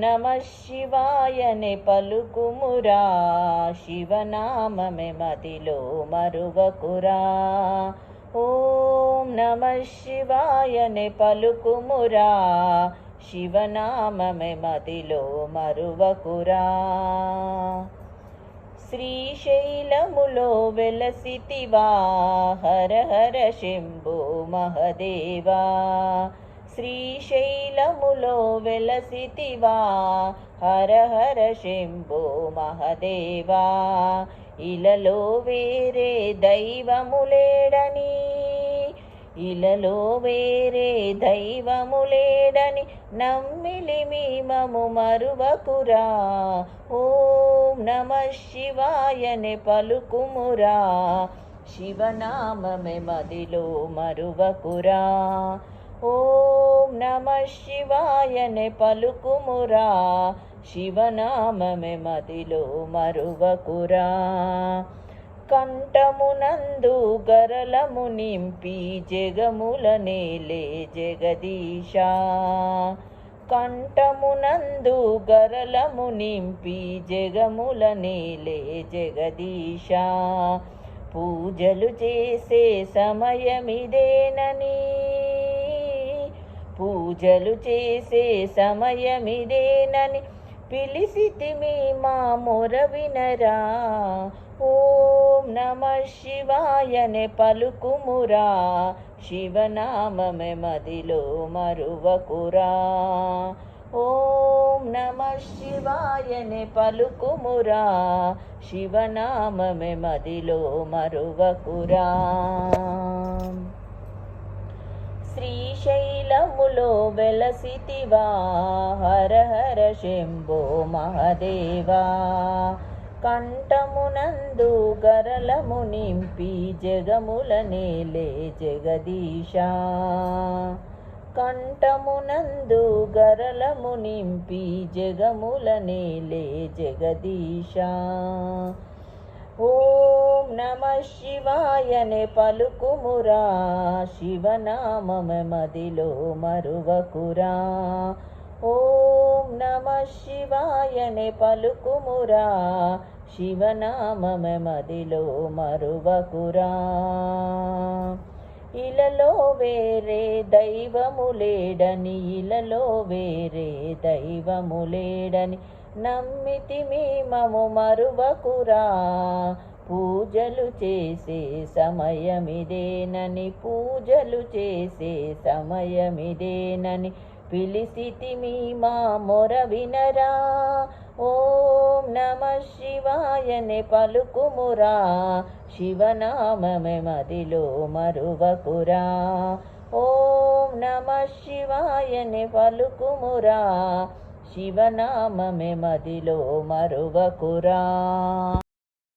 నమ శివాయనే పలుకుమురా శివనామమే మదిలో మరువకురా. ఓం నమ శివాయనే పలుకుమురా శివనామమే మదిలో మరువకురా. శ్రీశైలములో వెలసితివా హర హర శంభో మహదేవా. శ్రీశైలములో వెలసితివా? హర హర శంభో మహదేవా. ఇలలో వేరే దైవములేడని ఇలలో వేరే దైవములేడని నమ్మిలి మీమము మరువకురా. ఓం నమ శివాయని పలుకుమురా. శివనామమే మదిలో మరువకురా. ఓ నమ శివాయనే పలుకుమురా. శివనామమే మదిలో మరువకురా. కంఠమునందు గరలము నింపి జగముల నేలే జగదీశ. కంఠమునందు గరలము నింపి జగముల నేలే జగదీశ. పూజలు చేసే సమయమిదేనని పూజలు చేసే సమయమిదేనని పిలిసితిమి మా మొర వినరా. ఓం నమ శివాయనే పలుకుమురా. శివనామమే మదిలో మరువకురా. ఓం నమ శివాయనే పలుకుమురా. శివనామమే మదిలో మరువకురా. శ్రీశైలములో వెలసితివా. హర హర శంభో మహదేవా. కంఠమునందు గరలము నింపి జగముల నేలే జగదీశ. కంఠమునందు గరలము నింపి జగముల నేలే జగదీశ. ఓం నమ శివాయనే పలుకుమురా శివనామమే మదిలో మరువకురా. ఓం నమ శివాయనే పలుకుమురా శివనామమే మదిలో మరువకురా. ఇలలో వేరే దైవములేడని ఇలలో వేరే దైవములేడని నమ్మితి మము మరువకురా. పూజలు చేసే సమయమిదేనని పూజలు చేసే సమయమిదేనని పిలిసితి మా మొర వినరా. ఓం నమ శివాయనే పలుకుమురా. శివనామమే మదిలో మరువకురా. ఓం నమ శివాయనే పలుకుమురా. శివనామమే మదిలో మరువకురా.